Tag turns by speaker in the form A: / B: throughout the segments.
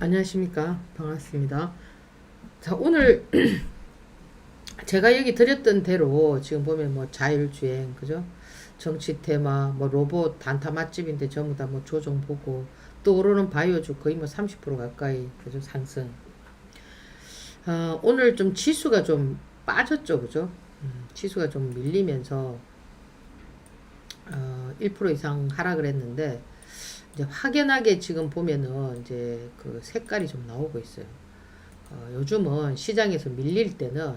A: 안녕하십니까. 반갑습니다. 자, 오늘 제가 얘기 드렸던 대로 지금 보면 뭐 자율주행, 그죠? 정치 테마, 뭐 로봇 단타 맛집인데 전부 다 뭐 조정 보고 또 오르는 바이오주 거의 뭐 30% 가까이 그죠? 상승. 어, 오늘 좀 지수가 좀 빠졌죠, 그죠? 음, 지수가 좀 밀리면서 어, 1% 이상 하락을 했는데 이제 확연하게 지금 보면은 이제 그 색깔이 좀 나오고 있어요. 어, 요즘은 시장에서 밀릴 때는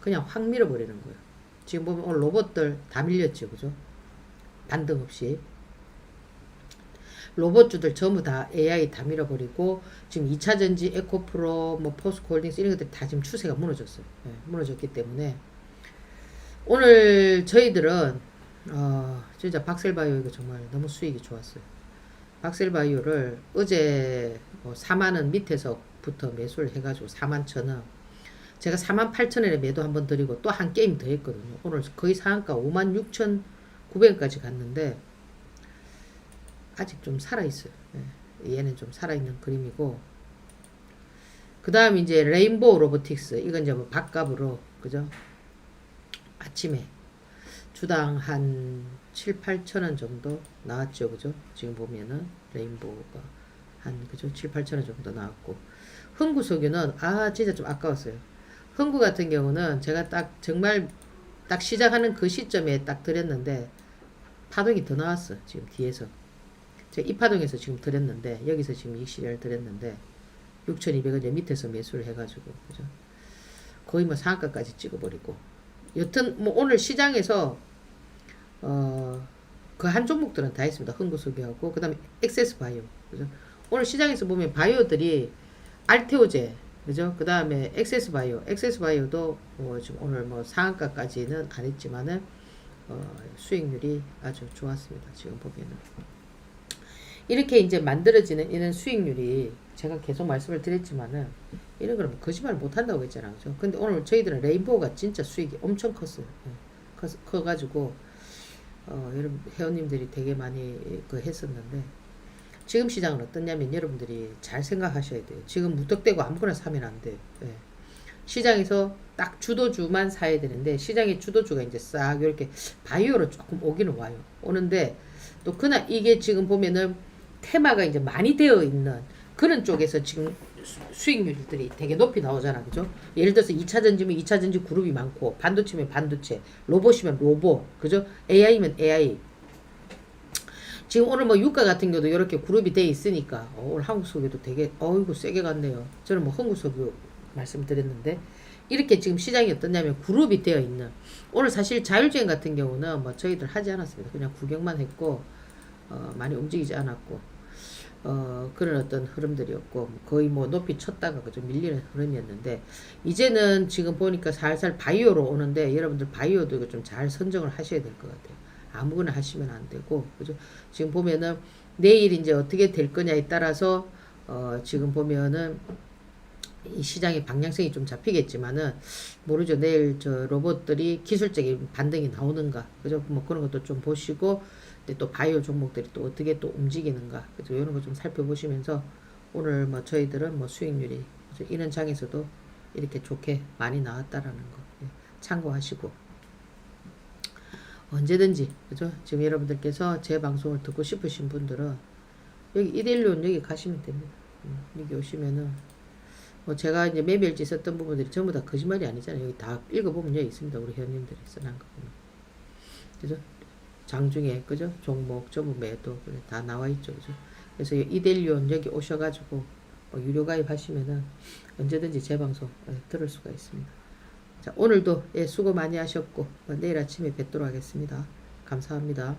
A: 그냥 확 밀어버리는 거예요. 지금 보면 오늘 로봇들 다 밀렸죠, 그죠? 반등 없이. 로봇주들 전부 다 AI 다 밀어버리고 지금 2차 전지, 에코프로, 뭐 포스코홀딩스 이런 것들 다 지금 추세가 무너졌어요. 예, 무너졌기 때문에 오늘 저희들은 어, 진짜 박셀바이오 이거 정말 너무 수익이 좋았어요. 박셀바이오를 어제 뭐 4만 원 밑에서부터 매수를 해가지고 4만 천 원. 제가 4만 8천 원에 매도 한번 드리고 또 한 게임 더 했거든요. 오늘 거의 상한가 5만 6천 900원까지 갔는데 아직 좀 살아있어요. 예, 얘는 좀 살아있는 그림이고 그 다음 이제 레인보우 로보틱스 이건 이제 뭐 밥값으로 그죠? 아침에 주당 한 7, 8천 원 정도 나왔죠. 그죠? 지금 보면은 레인보우가 한 그죠? 7, 8천 원 정도 나왔고 흥구 석유는 아 진짜 좀 아까웠어요. 흥구 같은 경우는 제가 딱 정말 딱 시작하는 그 시점에 딱 드렸는데 파동이 더 나왔어. 지금 뒤에서. 제가 이 파동에서 지금 드렸는데 여기서 지금 익시를 드렸는데 6,200원 밑에서 매수를 해가지고 그죠? 거의 뭐 상한가까지 찍어버리고 여튼 뭐 오늘 시장에서 어, 그 한 종목들은 다 있습니다. 흥구소비하고 그다음에 엑세스 바이오. 그죠? 오늘 시장에서 보면 바이오들이 알테오제 그죠? 그 다음에 엑세스 바이오. 엑세스 바이오도 뭐 지금 오늘 뭐 상한가까지는 안 했지만은 어, 수익률이 아주 좋았습니다. 지금 보면은 이렇게 이제 만들어지는 이런 수익률이 제가 계속 말씀을 드렸지만은 이런 거는 뭐 거짓말 못 한다고 했잖아요. 그죠? 근데 오늘 저희들은 레인보우가 진짜 수익이 엄청 컸어요. 예. 커, 커가지고 어, 여러분 회원님들이 되게 많이 그 했었는데 지금 시장은 어떠냐면 여러분들이 잘 생각하셔야 돼요. 지금 무턱대고 아무거나 사면 안 돼요. 예. 시장에서 딱 주도주만 사야 되는데 시장의 주도주가 이제 싹 이렇게 바이오로 조금 오기는 와요. 오는데 또 그날 이게 지금 보면은 테마가 이제 많이 되어 있는 그런 쪽에서 지금 수- 수익률들이 되게 높이 나오잖아. 그죠? 예를 들어서 2차 전지면 2차 전지 그룹이 많고 반도체면 반도체, 로봇이면 로봇, 그죠? AI면 AI. 지금 오늘 뭐 유가 같은 경우도 이렇게 그룹이 돼 있으니까 어, 오늘 한국 석유도 되게 어이구 세게 갔네요. 저는 뭐 한국 석유 말씀드렸는데 이렇게 지금 시장이 어떠냐면 그룹이 되어 있는 오늘 사실 자율주행 같은 경우는 뭐 저희들 하지 않았습니다. 그냥 구경만 했고 어, 많이 움직이지 않았고 어, 그런 어떤 흐름들이었고 거의 뭐 높이 쳤다가 그좀 밀리는 흐름이었는데 이제는 지금 보니까 살살 바이오로 오는데 여러분들 바이오도 이거 좀 잘 선정을 하셔야 될 것 같아요. 아무거나 하시면 안 되고 그죠? 지금 보면은 내일 이제 어떻게 될 거냐에 따라서 어, 지금 보면은 이 시장의 방향성이 좀 잡히겠지만은 모르죠. 내일 저 로봇들이 기술적인 반등이 나오는가 그죠? 뭐 그런 것도 좀 보시고 근데 또 바이오 종목들이 또 어떻게 또 움직이는가 그죠? 이런 거 좀 살펴보시면서 오늘 뭐 저희들은 뭐 수익률이 그죠? 이런 장에서도 이렇게 좋게 많이 나왔다라는 거 예, 참고하시고 언제든지 그죠? 지금 여러분들께서 제 방송을 듣고 싶으신 분들은 여기 이데일리온 여기 가시면 됩니다. 음, 여기 오시면은 뭐 제가 이제 매일지 썼던 부분들이 전부 다 거짓말이 아니잖아요. 여기 다 읽어보면 여기 있습니다. 우리 회원님들이 써놓은 거 보면. 그죠? 장중에, 그죠? 종목, 전부 매도, 그래, 다 나와 있죠. 그죠? 그래서 이델리온 여기 오셔가지고 뭐 유료 가입하시면은 언제든지 제 방송 예, 들을 수가 있습니다. 자, 오늘도 예, 수고 많이 하셨고 뭐 내일 아침에 뵙도록 하겠습니다. 감사합니다.